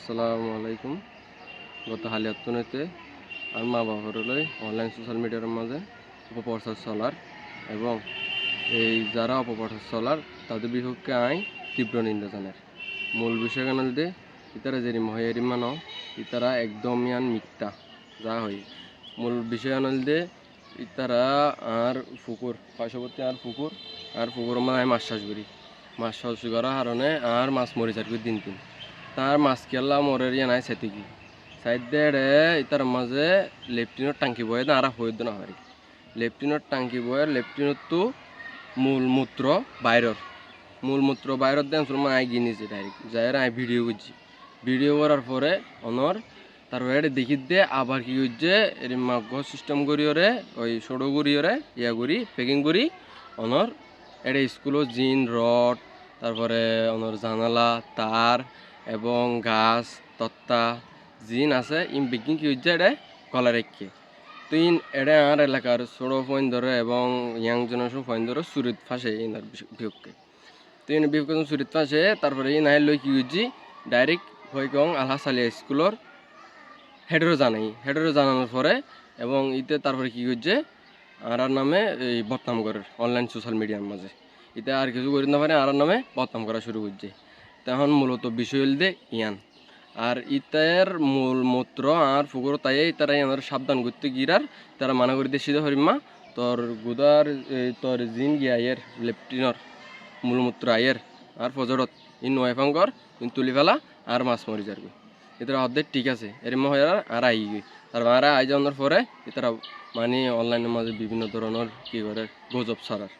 আসসালামু আলাইকুম। গত হালিয়াত্তনেতে আর মা বাবারলৈ অনলাইন সোশ্যাল মিডিয়ার মাঝে অপপ্রচার চলার এবং এই যারা অপপ্রচার চলার তাদের বিপক্ষে আই তীব্র নিন্দা জানার মূল বিষয় কেন দে ইতারা যে মহিয়ারি মান, ইতারা একদম ইয়ান মিথ্যা, যা হয়। মূল বিষয় আনল দে ইতারা আর পুকুর পার্শ্ববর্তী আর পুকুর আর পুকুর মানে মাছ চাষ করি। মাছ চাষ করার কারণে আর মাছ মরি চার দিন দিন তার মাছ কেলা মরের ইয়ে নাই সেটি কি সাইড ইতার মাঝে লেফটিনোর টাঙ্কি বয়ে না আর হয়ে না হয় লেফটিনোর টাঙ্কি বয়ে লেফটিনোর তো মূল মূত্র বাইরের মূল মূত্র বাইরের দেন আই গিয়ে নিয়েছি ডাইরেক্ট যাই আই ভিডিও করছি ভিডিও করার পরে অনর তারপরে এটা দেখি দে আবার কি করছে এর মাগ্য সিস্টেম করি ওরে ওই সড়ো করি ওরে ইয়া করি প্যাকিং করি অনর এটা স্কুলের জিন রড তারপরে অনর জানালা, তার এবং গাছ তত্তা জিন আছে ইন বিকিং কি হচ্ছে এটা কলা রেখে তো ইন এটা আর এলাকার ছোটো ফইন ধরে এবং ইয়াং জেনারেশন ফইন ধরে সুরিত ফাঁসে ইনার বিপক্ষে তো ইন বিপক্ষে সুরিত ফাঁসে, তারপরে ইন আইল কি হচ্ছে ডাইরেক্ট হয়ে গং আলহা সালিয়া স্কুলের হেডেরও জানাই। হেডেরও জানানোর পরে এবং ইতে তারপরে কি হচ্ছে আর নামে এই বদনাম করে অনলাইন সোশ্যাল মিডিয়ার মাঝে। এটা আর কিছু করি না পারে আর নামে বদনাম করা শুরু করছে তখন মূলত বিষয় দে ইয়ান। আর ইতার মূল মূত্র আর ফুকুর তাই তারা ইয়ানোর সাবধান করতে গিরার, তারা মানা করে দিয়ে হরিমা তোর গুদার তোর জিন গিয়া আয়ের লেফটিনর মূলমূত্র আয়ের আর ফজরত ইন ওয়াইফাঙ্কর ইন তুলি ফেলা আর মাছ মরি যারবি এটার অর্ধেক ঠিক আছে এরম হয়ে আর আই গই আর আর আই যাওয়ার পরে এটারা মানে অনলাইনের মাঝে বিভিন্ন ধরনের কি করে, গজব ছড়ার